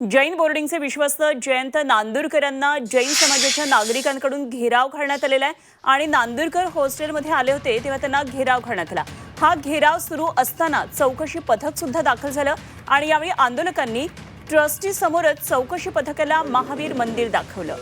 जैन बोर्डिंगचे विश्वस्त जयंत नांदुरकरांना जैन समाजाच्या नागरिकांकडून घेराव घालण्यात आलेला आहे. आणि नांदुरकर हॉस्टेलमध्ये आले होते तेव्हा त्यांना घेराव घालण्यात आला. हा घेराव सुरू असताना चौकशी पथक सुद्धा दाखल झालं आणि यावेळी आंदोलकांनी ट्रस्टी समोरच चौकशी पथकाला महावीर मंदिर दाखवलं.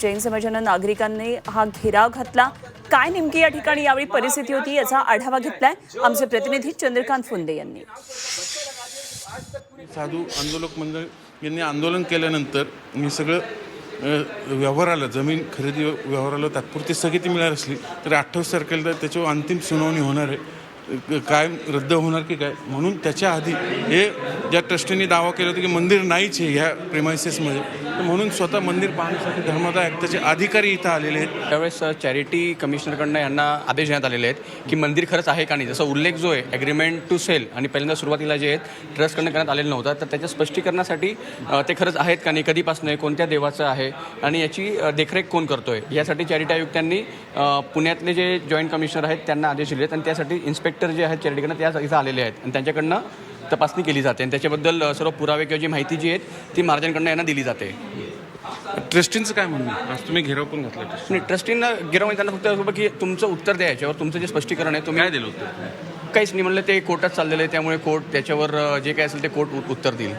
जैन समाजानं नागरिकांनी हा घेराव घातला. काय नेमकी या ठिकाणी यावेळी परिस्थिती होती याचा आढावा घेतलाय आमचे प्रतिनिधी चंद्रकांत फुंदे यांनी. साधू आंदोलक मंडळ यांनी आंदोलन केल्यानंतर मी सगळं व्यवहाराला जमीन खरेदी व्यवहाराला तात्पुरती स्थगिती मिळाली असली तर अठ्ठावीस तारखेला त्याच्यावर अंतिम सुनावणी होणार आहे. क- काय रद्द होणार की काय? म्हणून त्याच्या आधी हे ज्या ट्रस्टींनी दावा केला होता की मंदिर नाहीच आहे ह्या प्रिमायसेसमध्ये तर म्हणून स्वतः मंदिर पाहण्यासाठी धर्मदाय आयुक्ताचे अधिकारी इथं आलेले आहेत. त्यावेळेस चॅरिटी कमिशनरकडनं यांना आदेश देण्यात आलेले आहेत की मंदिर खरंच आहे का नाही? जसं उल्लेख जो आहे ॲग्रीमेंट टू सेल आणि पहिल्यांदा सुरुवातीला जे आहेत ट्रस्टकडनं करण्यात आलेलं नव्हतं. तर त्याच्या स्पष्टीकरणासाठी ते खरंच आहेत का नाही कधीपासून आहे कोणत्या देवाचं आहे आणि याची देखरेख कोण करतोय? यासाठी चॅरिटी आयुक्तांनी पुण्यातले जे जॉईंट कमिशनर आहेत त्यांना आदेश दिले आहेत आणि त्यासाठी इन्स्पेक्टर जे आहेत चॅरिटीकडनं त्या इथं आलेले आहेत. आणि त्यांच्याकडनं तपासणी केली जाते. आणि त्याच्याबद्दल सर्व पुरावे किंवा जी माहिती जी आहेत ती महाराजांकडनं यांना दिली जाते. ट्रस्टींचं काय म्हणणं? आज तुम्ही घेराव पण घातला नाही ट्रस्टींना गिरवणी त्यांना फक्त की तुमचं उत्तर द्या याच्यावर तुमचं जे स्पष्टीकरण आहे तुम्ही काय दिलं होतं काहीच नाही म्हणलं ते कोर्टात चाललेलं आहे त्यामुळे कोर्ट त्याच्यावर जे काय असेल ते कोर्ट उत्तर देईल.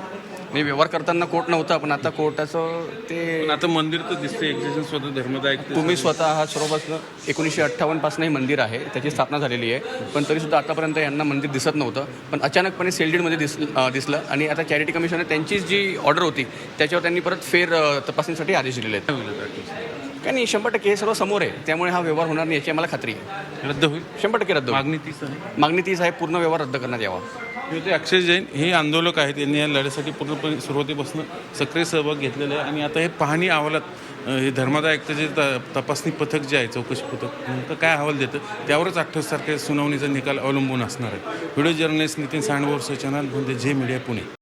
मी व्यवहार करताना कोर्ट नव्हता पण आता कोर्टाचं ते पण आता मंदिर तर दिसते एक्झिस्टन्स स्वतः धर्मदाय आयुक्त तुम्ही स्वतः आहात सर्वपासून एकोणीसशे अठ्ठावन्नपासून हे मंदिर आहे त्याची स्थापना झालेली आहे पण तरीसुद्धा आतापर्यंत यांना मंदिर दिसत नव्हतं. पण अचानकपणे सेल्डीडमध्ये दिस अं, दिसलं आणि आता चॅरिटी कमिशन त्यांची जी ऑर्डर होती त्याच्यावर त्यांनी परत फेर अं, तपासणीसाठी आदेश दिलेले आहेत. काय होईल आता? काय नाही शंभर टक्के हे सर्व समोर आहे त्यामुळे हा व्यवहार होणार नाही याची आम्हाला खात्री आहे. रद्द होईल? शंभर टक्के रद्द होईल. मागणी तीच आहे. मागणी तीच आहे पूर्ण व्यवहार रद्द करण्यात यावा. हे होते अक्षय जैन हे आंदोलक आहेत. यांनी या लढ्यासाठी पूर्णपणे सुरुवातीपासून सक्रिय सहभाग घेतलेला आहे. आणि आता हे पाहणी अहवालात हे धर्मादाय आयुक्ताचे त- तपासणी पथक जे आहे चौकशी पथक तर काय अहवाल देतं त्यावरच अठ्ठावीस तारखेला सुनावणीचा निकाल अवलंबून असणार आहे. Video journalist Nitin Sandwar channel म्हणजे जे मीडिया पुणे.